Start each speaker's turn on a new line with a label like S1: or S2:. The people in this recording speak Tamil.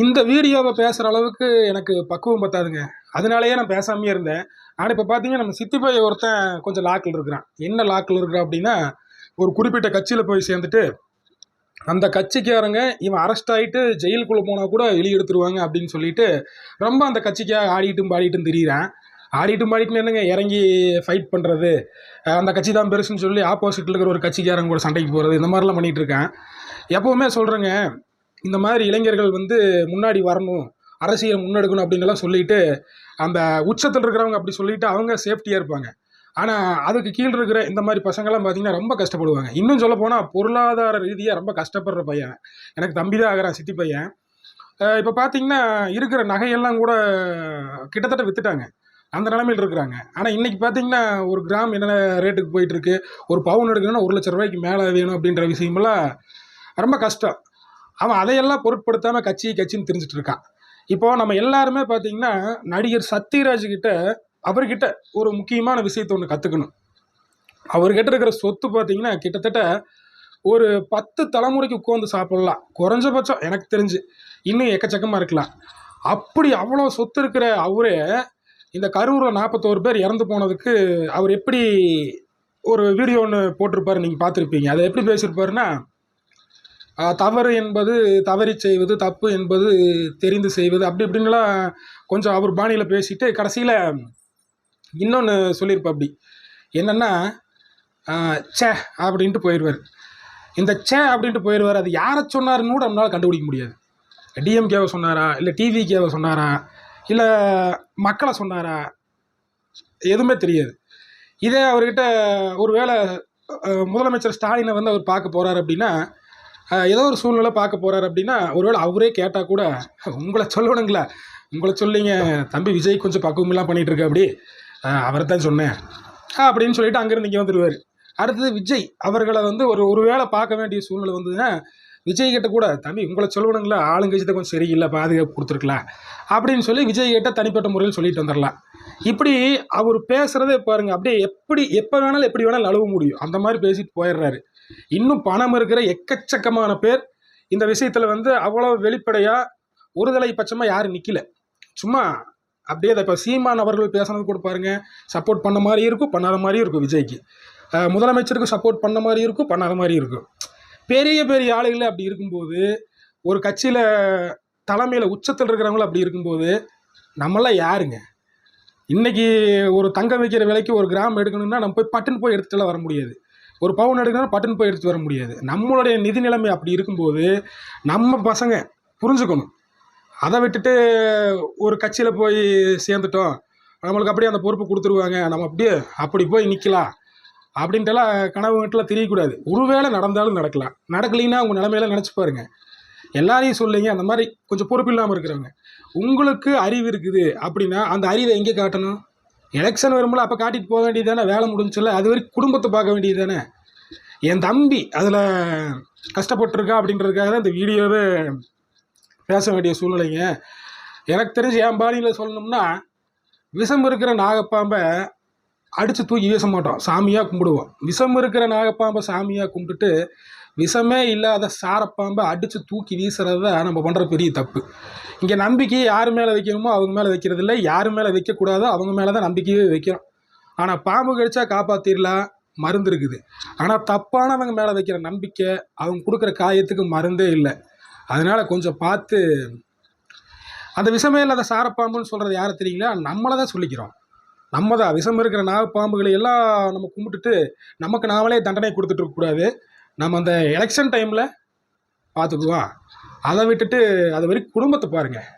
S1: இந்த வீடியோவை பேசுகிற அளவுக்கு எனக்கு பக்குவம் பத்தாதுங்க. அதனாலேயே நான் பேசாமையே இருந்தேன். ஆனால் இப்போ பார்த்தீங்கன்னா நம்ம சித்தி போய் ஒருத்தன் கொஞ்சம் லாக்கில் இருக்கிறான். என்ன லாக்கில் இருக்கிறான் அப்படின்னா ஒரு குறிப்பிட்ட கட்சியில் போய் சேர்ந்துட்டு அந்த கட்சிக்காரங்க இவன் அரெஸ்ட் ஆகிட்டு ஜெயிலுக்குள்ளே போனால் கூட வெளியே எடுத்துருவாங்க அப்படின்னு சொல்லிட்டு ரொம்ப அந்த கட்சிக்காக ஆடிட்டும் பாடிட்டும் திரியிறான். ஆடிட்டும் பாடிட்டும் என்னங்க இறங்கி ஃபைட் பண்ணுறது அந்த கட்சி தான் பெருசுன்னு சொல்லி ஆப்போசிட்டில் இருக்கிற ஒரு கட்சிக்காரங்க கூட சண்டைக்கு போகிறது இந்த மாதிரிலாம் பண்ணிகிட்டு இருக்கேன். எப்போவுமே சொல்கிறேங்க இந்த மாதிரி இளைஞர்கள் வந்து முன்னாடி வரணும் அரசியல் முன்னெடுக்கணும் அப்படின்லாம் சொல்லிட்டு அந்த உச்சத்தில் இருக்கிறவங்க அப்படி சொல்லிட்டு அவங்க சேஃப்டியாக இருப்பாங்க. ஆனால் அதுக்கு கீழ் இருக்கிற இந்த மாதிரி பசங்கள்லாம் பார்த்தீங்கன்னா ரொம்ப கஷ்டப்படுவாங்க. இன்னும் சொல்ல போனால் பொருளாதார ரீதியாக ரொம்ப கஷ்டப்படுற பையன். எனக்கு தம்பி தான் ஆகிறான் சித்தி பையன். இப்போ பார்த்தீங்கன்னா இருக்கிற நகையெல்லாம் கூட கிட்டத்தட்ட விற்றுட்டாங்க அந்த நிலமையில் இருக்கிறாங்க. ஆனால் இன்றைக்கி பார்த்தீங்கன்னா ஒரு கிராம் என்னென்ன ரேட்டுக்கு போயிட்டுருக்கு ஒரு பவுன் எடுக்கணும்னா ஒரு லட்ச ரூபாய்க்கு மேலே வேணும் அப்படின்ற விஷயமெல்லாம் ரொம்ப கஷ்டம். அவன் அதையெல்லாம் பொருட்படுத்தாமல் கட்சி கட்சின்னு தெரிஞ்சுட்டு இருக்கான். இப்போது நம்ம எல்லாருமே பார்த்தீங்கன்னா நடிகர் சத்யராஜ் கிட்ட அவர்கிட்ட ஒரு முக்கியமான விஷயத்தை ஒன்று கற்றுக்கணும் அவர்கிட்ட இருக்கிற சொத்து பார்த்தீங்கன்னா கிட்டத்தட்ட ஒரு பத்து தலைமுறைக்கு உட்காந்து சாப்பிடலாம். குறைஞ்சபட்சம் எனக்கு தெரிஞ்சு இன்னும் எக்கச்சக்கமாக இருக்கலாம். அப்படி அவ்வளோ சொத்து இருக்கிற அவரே இந்த கரூரில் நாற்பத்தோரு பேர் இறந்து போனதுக்கு அவர் எப்படி ஒரு வீடியோ ஒன்று போட்டிருப்பார் நீங்கள் பார்த்துருப்பீங்க. அதை எப்படி பேசியிருப்பாருன்னா தவறு என்பது தவறி செய்வது தப்பு என்பது தெரிந்து செய்வது அப்படி இப்படின்லாம் கொஞ்சம் அவர் பாணியில் பேசிட்டு கடைசியில் இன்னொன்று சொல்லியிருப்பா அப்படி. என்னென்னா சே அப்படின்ட்டு போயிடுவார் இந்த சே அப்படின்ட்டு போயிடுவார் அது யாரை சொன்னாருன்னு கூட நம்மளால் கண்டுபிடிக்க முடியாது. டிஎம்கேவை சொன்னாரா இல்லை டிவிகேவை சொன்னாரா இல்லை மக்களை சொன்னாரா எதுவுமே தெரியாது. இதே அவர்கிட்ட ஒருவேளை வேளை முதலமைச்சர் ஸ்டாலினை வந்து அவர் பார்க்க போகிறார் அப்படின்னா ஏதோ ஒரு சூழ்நிலை பார்க்க போகிறார் அப்படின்னா ஒருவேளை அவரே கேட்டால் கூட உங்களை சொல்லணுங்களா. உங்களை சொல்லிங்க தம்பி விஜய் கொஞ்சம் பக்குவமெல்லாம் பண்ணிகிட்டு இருக்க அப்படி. அவரை தான் சொன்னேன். அப்படின்னு சொல்லிட்டு அங்கேருந்து இங்கே வந்துடுவார் அடுத்தது விஜய் அவர்களை வந்து ஒரு ஒரு வேளை பார்க்க வேண்டிய சூழ்நிலை வந்ததுன்னா விஜய் கிட்ட கூட தம்பி உங்களை சொல்லணுங்களா ஆளுங்கட்சி கொஞ்சம் சரியில்லை பாதுகாப்பு கொடுத்துருக்கலாம் அப்படின்னு சொல்லி விஜய் கிட்ட தனிப்பட்ட முறையில் சொல்லிட்டு வந்துடலாம். இப்படி அவர் பேசுகிறதே பாருங்க அப்படியே எப்படி எப்போ வேணாலும் எப்படி வேணாலும் அழுவ முடியும். அந்த மாதிரி பேசிட்டு போயிடுறாரு. இன்னும் பணம் இருக்கிற எக்கச்சக்கமான பேர் இந்த விஷயத்தில் வந்து அவ்வளோ வெளிப்படையாக ஒருதலை பட்சமாக யாரும் நிற்கல சும்மா அப்படியே இப்போ சீமான் அவர்கள் பேசுனது கூட பாருங்க சப்போர்ட் பண்ண மாதிரி இருக்கும் பண்ணாத மாதிரியும் இருக்கும் விஜய்க்கு. முதலமைச்சருக்கு சப்போர்ட் பண்ண மாதிரி இருக்கும் பண்ணாத மாதிரி இருக்கும். பெரிய பெரிய ஆளுகளே அப்படி இருக்கும்போது ஒரு கட்சியில் தலைமையில் உச்சத்தில் இருக்கிறவங்களும் அப்படி இருக்கும்போது நம்மளாம் யாருங்க? இன்னைக்கு ஒரு தங்கம் வைக்கிற விலைக்கு ஒரு கிராம் எடுக்கணும்னா நம்ம போய் பட்டுன்னு போய் எடுத்துகிட்டுலாம் வர முடியாது. ஒரு பவுன் எடுக்கணும்னா பட்டுன்னு போய் எடுத்து வர முடியாது. நம்மளுடைய நிதி நிலைமை அப்படி இருக்கும்போது நம்ம பசங்க புரிஞ்சுக்கணும். அதை விட்டுட்டு ஒரு கட்சியில் போய் சேர்ந்துட்டோம். நம்மளுக்கு அப்படியே அந்த பொறுப்பு கொடுத்துருவாங்க. நம்ம அப்படியே அப்படி போய் நிற்கலாம் அப்படின்ட்டுலாம் கனவு வீட்டில் தெரியக்கூடாது. ஒருவேளை நடந்தாலும் நடக்கலாம். நடக்கலைன்னா உங்கள் நிலமையில நினச்சி பாருங்க. எல்லாரையும் சொல்லிங்க அந்த மாதிரி கொஞ்சம் பொறுப்பு இல்லாமல் இருக்கிறவங்க. உங்களுக்கு அறிவு இருக்குது அப்படின்னா அந்த அறிவை எங்கே காட்டணும்? எலெக்ஷன் வரும்போது அப்போ காட்டிட்டு போக வேண்டியது தானே வேலை முடிஞ்சுல அது வரைக்கும் குடும்பத்தை பார்க்க வேண்டியது தானே என் தம்பி அதில் கஷ்டப்பட்டிருக்கா அப்படின்றதுக்காக தான் இந்த வீடியோவே பேச வேண்டிய சூழ்நிலைங்க. எனக்கு தெரிஞ்சு என் பாணியில் சொல்லணும்னா விஷம் இருக்கிற நாகப்பாம்பை அடித்து தூக்கி வீச மாட்டோம். சாமியாக கும்பிடுவோம். விஷம் இருக்கிற நாகப்பாம்பை சாமியாக கும்பிட்டுட்டு விஷமே இல்லாத சாரப்பாம்பை அடித்து தூக்கி வீசுறது தான் நம்ம பண்ணுற பெரிய தப்பு. இங்கே நம்பிக்கையை யார் மேலே வைக்கணுமோ அவங்க மேலே வைக்கிறது இல்லை. யார் மேலே வைக்கக்கூடாதோ அவங்க மேலே தான் நம்பிக்கையே வைக்கிறோம் ஆனால் பாம்பு கடிச்சா காப்பாற்றிடலாம் மருந்து இருக்குது. ஆனால் தப்பானவங்க மேலே வைக்கிற நம்பிக்கை அவங்க கொடுக்குற காயத்துக்கு மருந்தே இல்லை. அதனால் கொஞ்சம் பார்த்து அந்த விஷமே இல்லாத சாரப்பாம்புன்னு சொல்கிறது யாரை தெரியுங்களா? நம்மளை தான் சொல்லிக்கிறோம். நம்ம தான் விஷம் இருக்கிற நாகப்பாம்புகளை எல்லாம் நம்ம கும்பிட்டுட்டு நமக்கு நாமளே தண்டனை கொடுத்துட்டு இருக்கக்கூடாது நம்ம அந்த எலெக்ஷன் டைமில் பார்த்துக்குவோம். அதை விட்டுட்டு அது வரைக்கும் குடும்பத்தை பாருங்கள்